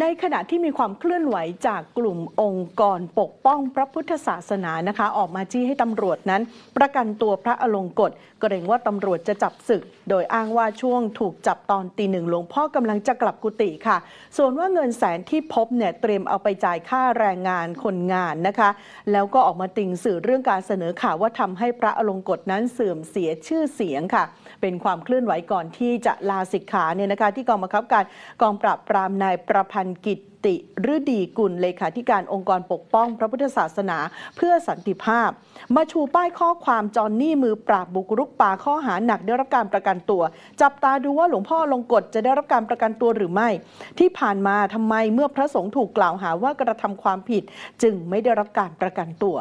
ในขณะที่มีความเคลื่อนไหวจากกลุ่มองค์กรปกป้องพระพุทธศาสนานะคะ ออกมาจี้ให้ตำรวจนั้น ประกันตัวพระอลงกฎเกรงว่าตำรวจจะจับศึก โดยอ้างว่าช่วงถูกจับตอนตีหนึ่งหลวงพ่อกำลังจะกลับกุฏิค่ะ ส่วนว่าเงินแสนที่พบเนี่ยเตรียมเอาไปจ่ายค่าแรงงานคนงานนะคะ แล้วก็ออกมาติงสื่อเรื่องการเสนอข่าวว่าทำให้พระอลงกฎนั้นเสื่อมเสียชื่อเสียงค่ะ เป็นความเคลื่อนไหวก่อนที่จะลาสิกขาเนี่ยนะคะ ที่กองบังคับการกองปราบปรามนายประพันธกิตติฤดีกุลเลขาธิการองค์กรปกป้องพระพุทธศาสนาเพื่อสันติภาพ มาชูป้ายข้อความจอนนี่มือปราบบุกรุกป่าข้อหาหนักได้รับการประกันตัว จับตาดูว่าหลวงพ่อลงกฎจะได้รับการประกันตัวหรือไม่ ที่ผ่านมาทำไมเมื่อพระสงฆ์ถูกกล่าวหาว่ากระทำความผิด จึงไม่ได้รับการประกันตัว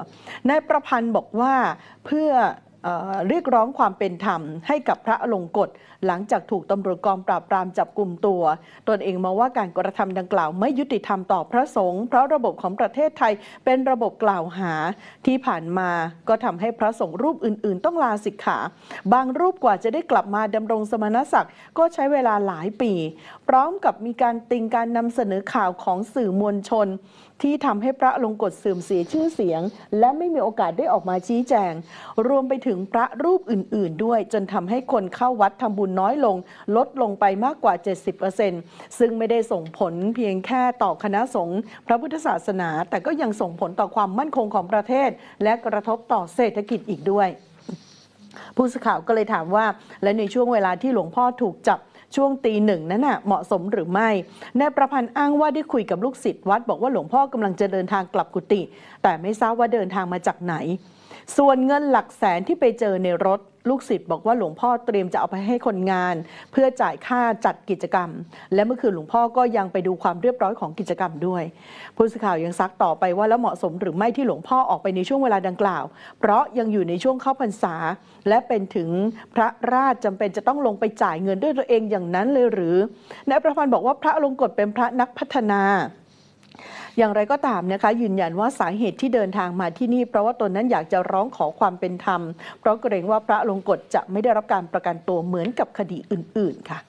นายประพันธ์บอกว่าเพื่อ เรียกร้องความเป็นธรรมให้กับพระอลงกฎหลังจากถูกตำรวจกองปราบปรามจับกลุ่มตัว ตนเองมองว่าการกระทำดังกล่าวไม่ยุติธรรมต่อพระสงฆ์เพราะระบบของประเทศไทยเป็นระบบกล่าวหาที่ผ่านมาก็ทำให้พระสงฆ์รูปอื่น ๆ ต้องลาสิกขา บางรูปกว่าจะได้กลับมาดำรงสมณศักดิ์ก็ใช้เวลาหลายปี พร้อมกับมีการติงการนำเสนอข่าวของสื่อมวลชน ที่ทำให้พระอลงกฎเสื่อมเสียชื่อเสียง และไม่มีโอกาสได้ออกมาชี้แจง รวมไปถึงพระรูปอื่น ๆ ด้วย จนทำให้คนเข้าวัดทำบุญน้อยลง ลดลงไปมากกว่า 70%ซึ่งไม่ได้ส่งผลเพียงแค่ต่อคณะสงฆ์พระพุทธศาสนา แต่ก็ยังส่งผลต่อความมั่นคงของประเทศ และกระทบต่อเศรษฐกิจอีกด้วย ผู้สื่อข่าวก็เลยถามว่า และในช่วงเวลาที่หลวงพ่อถูกจับ ช่วงตีหนึ่งนั้นน่ะเหมาะสมหรือไม่นายประพันธ์อ้างว่าได้คุยกับลูกศิษย์วัด บอกว่าหลวงพ่อกำลังจะเดินทางกลับกุฏิแต่ไม่ทราบว่าเดินทางมาจากไหน ส่วนเงินหลักแสนที่ไปเจอในรถ ลูกศิษย์บอกว่าหลวงพ่อเตรียมจะเอาไปให้คนงาน เพื่อจ่ายค่าจัดกิจกรรม และเมื่อคืนหลวงพ่อก็ยังไปดูความเรียบร้อยของกิจกรรมด้วย ผู้สื่อข่าวยังซักต่อไปว่าแล้วเหมาะสมหรือไม่ที่หลวงพ่อออกไปในช่วงเวลาดังกล่าว เพราะยังอยู่ในช่วงเข้าพรรษา และเป็นถึงพระราชจำเป็นจะต้องลงไปจ่ายเงินด้วยตัวเองอย่างนั้นเลยหรือนายประพันธ์บอกว่าพระอลงกฎเป็นพระนักพัฒนา อย่างไรก็ตามนะคะ ยืนยันว่าสาเหตุที่เดินทางมาที่นี่ เพราะว่าตนนั้นอยากจะร้องขอความเป็นธรรม เพราะเกรงว่าพระอลงกฎจะไม่ได้รับการประกันตัวเหมือนกับคดีอื่น ๆ ค่ะ